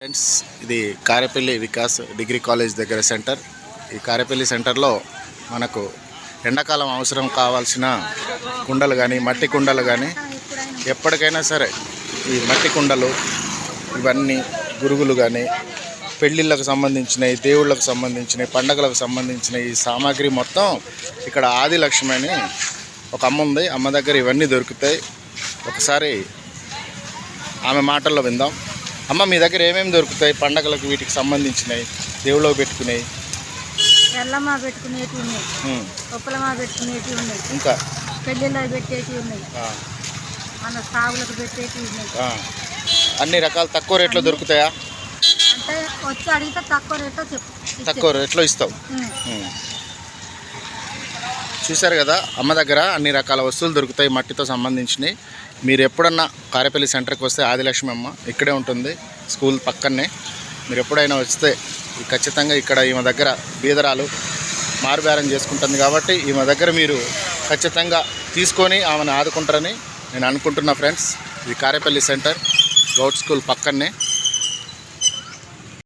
Friends ఇది Karepalli Vikas degree college దగ్గర centre. ఈ కారేపల్లి సెంటర్లో మనకు ఎండాకాలం అవసరం కావాల్సిన కుండలు కానీ మట్టి కుండలు కానీ ఎప్పటికైనా సరే ఈ మట్టి కుండలు ఇవన్నీ గురుగులు కానీ పెళ్ళిళ్ళకు సంబంధించినవి దేవుళ్ళకు సంబంధించినవి పండగలకు సంబంధించిన ఈ సామాగ్రి మొత్తం ఇక్కడ ఆదిలక్ష్మి అని ఒక అమ్మ ఉంది. అమ్మ దగ్గర ఇవన్నీ దొరుకుతాయి. ఒకసారి ఆమె మాటల్లో విందాం. అమ్మ మీ దగ్గర ఏమేమి దొరుకుతాయి? పండగలకు వీటికి సంబంధించినవి దేవుళ్ళకు పెట్టుకునేవి. ఎల్లమ్మ పెట్టుకునేటివి ఉన్నాయి. ఉప్పలమ్మ పెట్టుకునేటివి ఉన్నాయి. ఇంకా? పెళ్ళిళ్ళ పెట్టేటివి ఉన్నాయి. మన సాగులకు పెట్టేటివి ఉన్నాయి. అన్ని రకాల తక్కువ రేట్లో దొరుకుతాయా? అంటే వచ్చి అడిగితే తక్కువ రేట్లో చెప్పు. తక్కువ రేట్లో ఇస్తావు. చూశారు కదా అమ్మ దగ్గర అన్ని రకాల వస్తువులు దొరుకుతాయి మట్టితో సంబంధించినవి. మీరు ఎప్పుడన్నా కారేపల్లి సెంటర్కి వస్తే ఆదిలక్ష్మి అమ్మ ఇక్కడే ఉంటుంది స్కూల్ పక్కనే. మీరు ఎప్పుడైనా వస్తే ఖచ్చితంగా ఇక్కడ ఈమె దగ్గర బీదరాలు మారుబేరం చేసుకుంటుంది కాబట్టి ఈమె దగ్గర మీరు ఖచ్చితంగా తీసుకొని ఆమెను ఆదుకుంటారని నేను అనుకుంటున్నా ఫ్రెండ్స్. ఇది కారేపల్లి సెంటర్ గౌట్ స్కూల్ పక్కనే.